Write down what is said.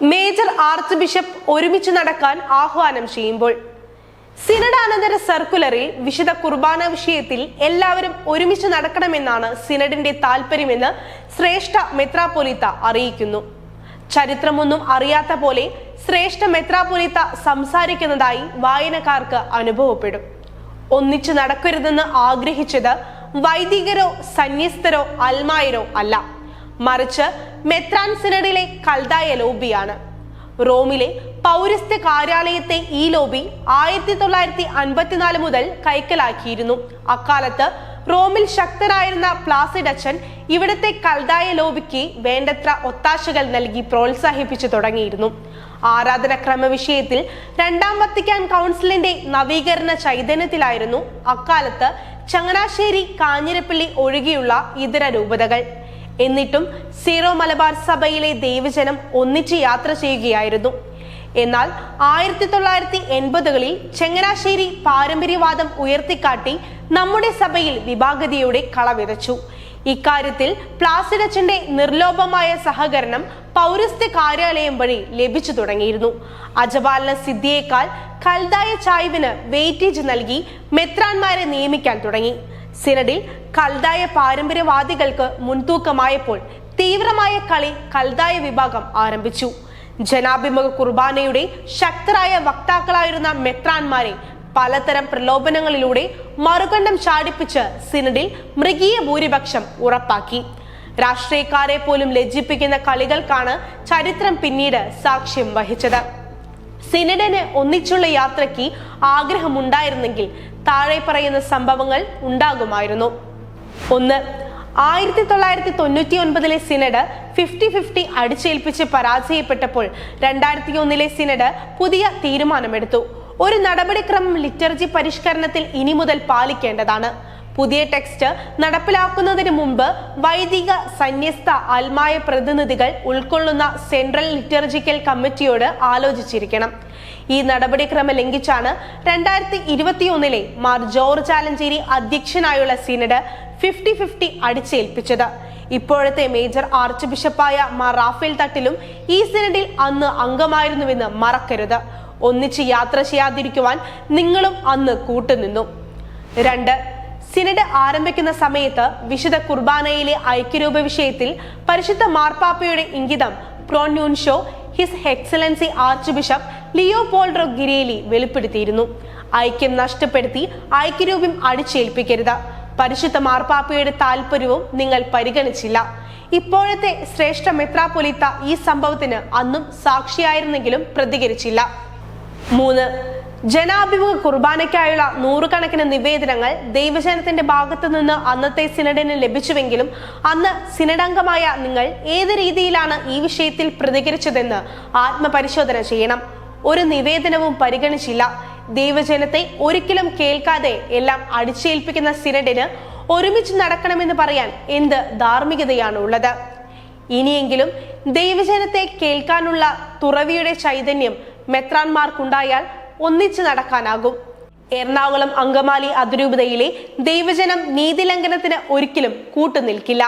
Major arch bishop ഒരുമിച്ച് നടക്കാൻ ആഹ്വാനം ചെയ്യുമ്പോൾ സിനഡാനന്തര സർക്കുലറിൽ വിശുദ്ധ കുർബാന വിഷയത്തിൽ എല്ലാവരും ഒരുമിച്ച് നടക്കണമെന്നാണ് സിനഡിന്റെ താല്പര്യമെന്ന് ശ്രേഷ്ഠ മെത്രാപൊലീത്ത അറിയിക്കുന്നു. ചരിത്രമൊന്നും അറിയാത്ത പോലെ ശ്രേഷ്ഠ മെത്രാപൊലീത്ത സംസാരിക്കുന്നതായി വായനക്കാർക്ക് അനുഭവപ്പെടും. ഒന്നിച്ചു നടക്കരുതെന്ന് ആഗ്രഹിച്ചത് വൈദികരോ സന്യസ്തരോ അൽമായരോ അല്ല. മറിച്ച് മെത്രാൻ സിനഡിലെ കൽദായ ലോബിയാണ്. റോമിലെ പൗരസ്ത്യ കാര്യാലയത്തെ ഈ ലോബി ആയിരത്തി തൊള്ളായിരത്തി അൻപത്തിനാല് മുതൽ കൈക്കലാക്കിയിരുന്നു. അക്കാലത്ത് റോമിൽ ശക്തരായിരുന്ന പ്ലാസിഡച്ചൻ ഇവിടുത്തെ കൽദായ ലോബിക്ക് വേണ്ടത്ര ഒത്താശകൾ നൽകി പ്രോത്സാഹിപ്പിച്ചു തുടങ്ങിയിരുന്നു. ആരാധനക്രമ വിഷയത്തിൽ രണ്ടാം വത്തിക്കാൻ കൗൺസിലിന്റെ നവീകരണ ചൈതന്യത്തിലായിരുന്നു അക്കാലത്ത് ചങ്ങനാശ്ശേരി കാഞ്ഞിരപ്പള്ളി ഒഴികെയുള്ള ഇതര രൂപതകൾ. എന്നിട്ടും സീറോ മലബാർ സഭയിലെ ദൈവജനം ഒന്നിച്ച് യാത്ര ചെയ്യുകയായിരുന്നു. എന്നാൽ ആയിരത്തി തൊള്ളായിരത്തി എൺപതുകളിൽ ചങ്ങനാശ്ശേരി പാരമ്പര്യവാദം ഉയർത്തിക്കാട്ടി നമ്മുടെ സഭയിൽ വിഭാഗതിയുടെ കളവിതച്ചു ഇക്കാര്യത്തിൽ പ്ലാസിഡച്ചന്റെ നിർലോഭമായ സഹകരണം പൗരസ്ത്യ കാര്യാലയം വഴി ലഭിച്ചു തുടങ്ങിയിരുന്നു. അജപാലന സിദ്ധിയേക്കാൾ കൽതായ ചായ്വിന് വെയിറ്റേജ് നൽകി മെത്രാന്മാരെ നിയമിക്കാൻ തുടങ്ങി. സിനഡിൽ കൽതായ പാരമ്പര്യവാദികൾക്ക് മുൻതൂക്കമായപ്പോൾ തീവ്രമായ കളി കൽതായ വിഭാഗം ആരംഭിച്ചു. ജനാഭിമുഖ കുർബാനയുടെ ശക്തരായ വക്താക്കളായിരുന്ന മെത്രാന്മാരെ പലതരം പ്രലോഭനങ്ങളിലൂടെ മറുകണ്ഠം ചാടിപ്പിച്ച് സിനഡിൽ മൃഗീയ ഭൂരിപക്ഷം ഉറപ്പാക്കി. രാഷ്ട്രീയക്കാരെ പോലും ലജ്ജിപ്പിക്കുന്ന കളികൾക്കാണ് ചരിത്രം പിന്നീട് സാക്ഷ്യം വഹിച്ചത്. സിനഡിന് ഒന്നിച്ചുള്ള യാത്രയ്ക്ക് ആഗ്രഹമുണ്ടായിരുന്നെങ്കിൽ താഴെ പറയുന്ന സംഭവങ്ങൾ ഉണ്ടാകുമായിരുന്നു. ഒന്ന് ആയിരത്തി തൊള്ളായിരത്തി തൊണ്ണൂറ്റി ഒൻപതിലെ സിനഡ് ഫിഫ്റ്റി ഫിഫ്റ്റി അടിച്ചേൽപ്പിച്ച് പരാജയപ്പെട്ടപ്പോൾ രണ്ടായിരത്തി ഒന്നിലെ സിനഡ് പുതിയ തീരുമാനമെടുത്തു. ഒരു നടപടിക്രമം ലിറ്റർജി പരിഷ്കരണത്തിൽ ഇനി മുതൽ പാലിക്കേണ്ടതാണ്. പുതിയ ടെക്സ്റ്റ് നടപ്പിലാക്കുന്നതിന് മുമ്പ് വൈദിക സന്യസ്ത ആത്മായ പ്രതിനിധികൾ ഉൾക്കൊള്ളുന്ന സെൻട്രൽ ലിറ്റർജിക്കൽ കമ്മിറ്റിയോട് ആലോചിച്ചിരിക്കണം. ഈ നടപടിക്രമം ലംഘിച്ചാണ് രണ്ടായിരത്തി ഇരുപത്തിയൊന്നിലെ മാർ ജോർജ് ആലഞ്ചേരി അധ്യക്ഷനായുള്ള സിനഡ് ഫിഫ്റ്റി ഫിഫ്റ്റി അടിച്ചേൽപ്പിച്ചത്. ഇപ്പോഴത്തെ മേജർ ആർച്ച് ബിഷപ്പായ മാർ റാഫേൽ തട്ടിലും ഈ സിനഡിൽ അന്ന് അംഗമായിരുന്നുവെന്ന് മറക്കരുത്. ഒന്നിച്ച് യാത്ര ചെയ്യാതിരിക്കുവാൻ നിങ്ങളും അന്ന് കൂട്ടുനിന്നു. രണ്ട് സിനഡ് ആരംഭിക്കുന്ന സമയത്ത് വിശുദ്ധ കുർബാനയിലെ ഐക്യരൂപ വിഷയത്തിൽ പരിശുദ്ധ മാർപ്പാപ്പയുടെ ഇംഗിതം pronuncio his excellency archbishop Leopoldo Girelli വെളിപ്പെടുത്തിയിരുന്നു. ഐക്യം നഷ്ടപ്പെടുത്തി ഐക്യരൂപം അടിച്ചേൽപ്പിക്കരുത്. പരിശുദ്ധ മാർപ്പാപ്പയുടെ താല്പര്യവും നിങ്ങൾ പരിഗണിച്ചില്ല. ഇപ്പോഴത്തെ ശ്രേഷ്ഠ മെത്രാപൊലിത്ത ഈ സംഭവത്തിന് അന്നും സാക്ഷിയായിരുന്നെങ്കിലും പ്രതികരിച്ചില്ല. മൂന്ന് ജനാഭിമുഖ കുർബാനയ്ക്കായുള്ള നൂറുകണക്കിന് നിവേദനങ്ങൾ ദൈവജനത്തിന്റെ ഭാഗത്തു നിന്ന് അന്നത്തെ സിനഡിന് ലഭിച്ചുവെങ്കിലും അന്ന് സിനഡംഗമായ നിങ്ങൾ ഏത് രീതിയിലാണ് ഈ വിഷയത്തിൽ പ്രതികരിച്ചതെന്ന് ആത്മപരിശോധന ചെയ്യണം. ഒരു നിവേദനവും പരിഗണിച്ചില്ല. ദൈവജനത്തെ ഒരിക്കലും കേൾക്കാതെ എല്ലാം അടിച്ചേൽപ്പിക്കുന്ന സിനഡിന് ഒരുമിച്ച് നടക്കണമെന്ന് പറയാൻ എന്ത് ധാർമ്മികതയാണ് ഉള്ളത് ഇനിയെങ്കിലും ദൈവജനത്തെ കേൾക്കാനുള്ള തുറവിയുടെ ചൈതന്യം മെത്രാന്മാർക്കുണ്ടായാൽ ഒന്നിച്ചു നടക്കാനാകും. എറണാകുളം അങ്കമാലി അതിരൂപതയിലെ ദൈവജനം നീതിലംഘനത്തിന് ഒരിക്കലും കൂട്ടുനിൽക്കില്ല.